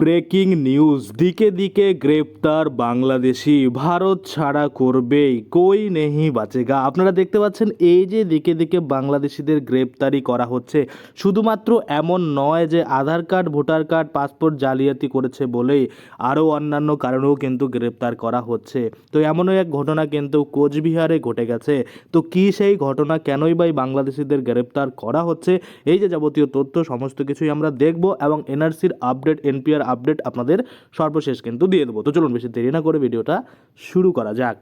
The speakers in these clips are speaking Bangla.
Breaking news. দিকে দিকে গ্রেপ্তার বাংলাদেশি। ভারত ছাড়া করবেই, কই নেহি বাঁচেগা আপনারা দেখতে পাচ্ছেন, এই যে দিকে দিকে বাংলাদেশিদের গ্রেপ্তারি করা হচ্ছে, শুধুমাত্র এমন নয় যে Aadhaar card, voter card, passport জালিয়াতি করেছে বলেই আরও অন্যান্য কারণেও কিন্তু গ্রেপ্তার করা হচ্ছে। তো এমনও এক ঘটনা কিন্তু কোচবিহারে ঘটে গেছে। তো কি সেই ঘটনা, কেনই বা বাংলাদেশিদের গ্রেপ্তার করা হচ্ছে, এই যে যাবতীয় তথ্য, সমস্ত কিছুই আমরা দেখব এবং এনআরসির আপডেট, এনপিআর আপডেট আপনাদের সর্বশেষ কিন্তু দিয়ে দেবো। তো চলুন বেশি দেরি না করে ভিডিওটা শুরু করা যাক।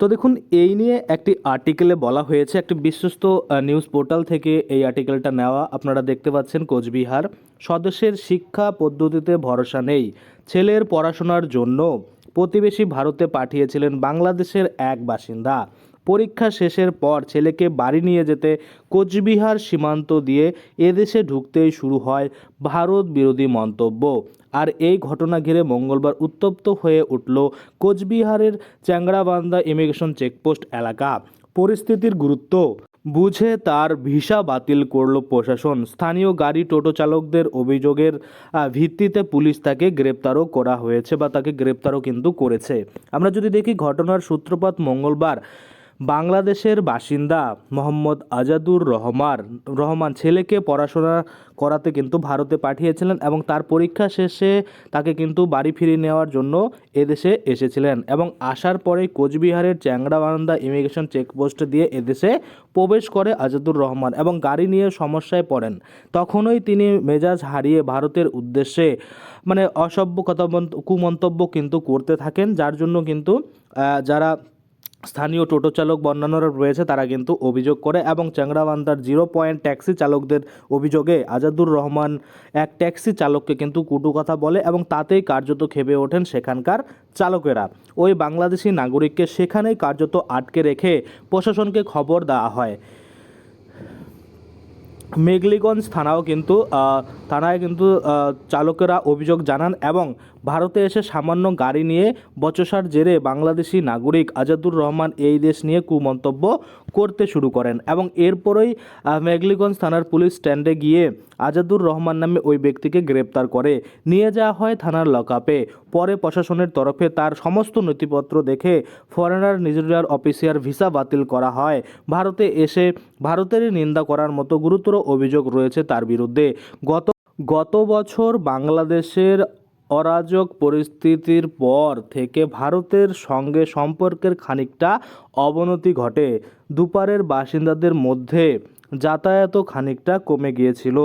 তো দেখুন, এই নিয়ে একটি আর্টিকেলে বলা হয়েছে, একটি বিশ্বস্ত নিউজ পোর্টাল থেকে এই আর্টিকেলটা নেওয়া। আপনারা দেখতে পাচ্ছেন কোচবিহার। সদস্যের শিক্ষা পদ্ধতিতে ভরসা নেই। ছেলের পড়াশোনার জন্য প্রতিবেশী ভারতে পাঠিয়েছিলেন বাংলাদেশের এক বাসিন্দা। পরীক্ষা শেষের পর ছেলেকে বাড়ি নিয়ে যেতে কোচবিহার সীমান্ত দিয়ে এদেশে ঢুকতেই শুরু হয় ভারত বিরোধী মন্তব্য। আর এই ঘটনা ঘিরে মঙ্গলবার উত্তপ্ত হয়ে উঠল কোচবিহারের চ্যাংড়াবান্ধা ইমিগ্রেশন চেকপোস্ট এলাকা। পরিস্থিতির গুরুত্ব। বুঝে তার ভিসা বাতিল করল প্রশাসন। স্থানীয় গাড়ি টোটো চালকদের অভিযোগের ভিত্তিতে পুলিশ তাকে গ্রেপ্তারও করা হয়েছে বা তাকে গ্রেপ্তারও কিন্তু করেছে। আমরা যদি দেখি ঘটনার সূত্রপাত মঙ্গলবার বাংলাদেশের বাসিন্দা মোহাম্মদ আজাদুর রহমান রহমান ছেলেকে পড়াশোনা করাতে কিন্তু ভারতে পাঠিয়েছিলেন এবং তার পরীক্ষা শেষে তাকে কিন্তু বাড়ি ফিরিয়ে নেওয়ার জন্য এদেশে এসেছিলেন এবং আসার পরে কোচবিহারের চ্যাংড়াবান্ধা ইমিগ্রেশন চেকপোস্ট দিয়ে এদেশে প্রবেশ করে আজাদুর রহমান এবং গাড়ি নিয়ে সমস্যায় পড়েন। তখনই তিনি মেজাজ হারিয়ে ভারতের উদ্দেশ্যে মানে অসভ্য কথা মন্ত- কুমন্তব্য কিন্তু করতে থাকেন, যার জন্য কিন্তু যারা স্থানীয় টোটো চালক বা রয়েছে, তারা কিন্তু অভিযোগ করে এবং চ্যাংরাবান্ধার জিরো পয়েন্ট ট্যাক্সি চালকদের অভিযোগে আজাদুর রহমান এক ট্যাক্সি চালককে কিন্তু কুটু কথা বলে এবং তাতেই কার্যত খেপে ওঠেন সেখানকার চালকেরা। ওই বাংলাদেশি নাগরিককে সেখানেই কার্যত আটকে রেখে প্রশাসনকে খবর দেওয়া হয়। মেঘলিগঞ্জ থানাও কিন্তু থানায় কিন্তু চালকেরা অভিযোগ জানান এবং ভারতে এসে সামান্য গাড়ি নিয়ে বচসার জেরে বাংলাদেশি নাগরিক আজাদুর রহমান এই দেশ নিয়ে কুমন্তব্য করতে শুরু করেন এবং এরপরেই মেঘলিগঞ্জ থানার পুলিশ স্ট্যান্ডে গিয়ে আজাদুর রহমান নামে ওই ব্যক্তিকে গ্রেপ্তার করে। নিয়ে যাওয়া হয় থানার লকআপে। পরে প্রশাসনের তরফে তার সমস্ত নথিপত্র দেখে ফরেনার নিজের অফিসিয়ার ভিসা বাতিল করা হয়। ভারতে এসে ভারতেরই নিন্দা করার মতো গুরুতর অভিযোগ রয়েছে তার বিরুদ্ধে। গত গত বছর বাংলাদেশের অরাজক পরিস্থিতির পর থেকে ভারতের সঙ্গে সম্পর্কের খানিকটা অবনতি ঘটে। দুপারের বাসিন্দাদের মধ্যে যাতায়াত খানিকটা কমে গিয়েছিল।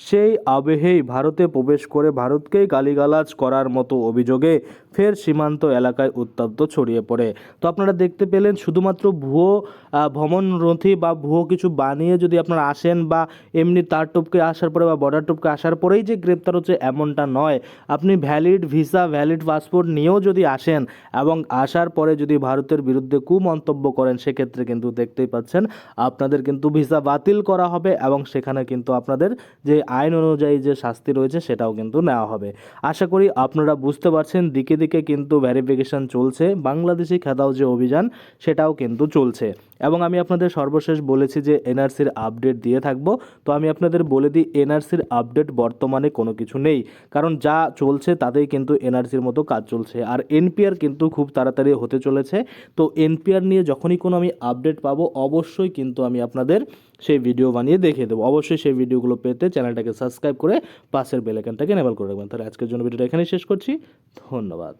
সেই আবেহেই ভারতে প্রবেশ করে ভারতকেই গালিগালাজ করার মতো অভিযোগে ফের সীমান্ত এলাকায় উত্তপ্ত ছড়িয়ে পড়ে। তো আপনারা দেখতে পেলেন শুধুমাত্র ভুয়ো আহ, ভ্রমণ নথি বা ভুয়ো কিছু বানিয়ে যদি আপনারা আসেন বা এমনি তার টপকে আসার পরে বা বর্ডার টপকে আসার পরেই যে গ্রেপ্তার হচ্ছে এমনটা নয়। আপনি ভ্যালিড ভিসা ভ্যালিড পাসপোর্ট নিয়েও যদি আসেন এবং আসার পরে যদি ভারতের বিরুদ্ধে কুমন্তব্য করেন সেক্ষেত্রে কিন্তু দেখতেই পাচ্ছেন আপনাদের কিন্তু ভিসা বাতিল করা হবে এবং সেখানে কিন্তু আপনাদের যে আইন অনুযায়ী যে শাস্তি রয়েছে সেটাও কিন্তু নেওয়া হবে। আশা করি আপনারা বুঝতে পারছেন, দিকে দিকে কিন্তু ভ্যারিফিকেশন চলছে, বাংলাদেশি খেদাও যে অভিযান সেটাও কিন্তু চলছে। এবং আমি আপনাদের সর্বশেষ বলেছি যে এনআরসির আপডেট দিয়ে থাকব। তো আমি আপনাদের বলে দিই এনআরসির আপডেট বর্তমানে কোনো কিছু নেই। কারণ যা চলছে তাতেই কিন্তু এনআরসির মতো কাজ চলছে। আর এনপিআর কিন্তু খুব তাড়াতাড়ি হতে চলেছে। তো এনপিআর নিয়ে যখনই কোনো আমি আপডেট পাবো, অবশ্যই কিন্তু আমি আপনাদের সেই ভিডিও বানিয়ে দেখিয়ে দেবো। অবশ্যই সেই ভিডিওগুলো পেতে চ্যানেলটাকে সাবস্ক্রাইব করে পাশের বেলাইকানটাকে নেভাল করে রাখবেন। তাহলে আজকের জন্য ভিডিওটা এখানেই শেষ করছি। ধন্যবাদ।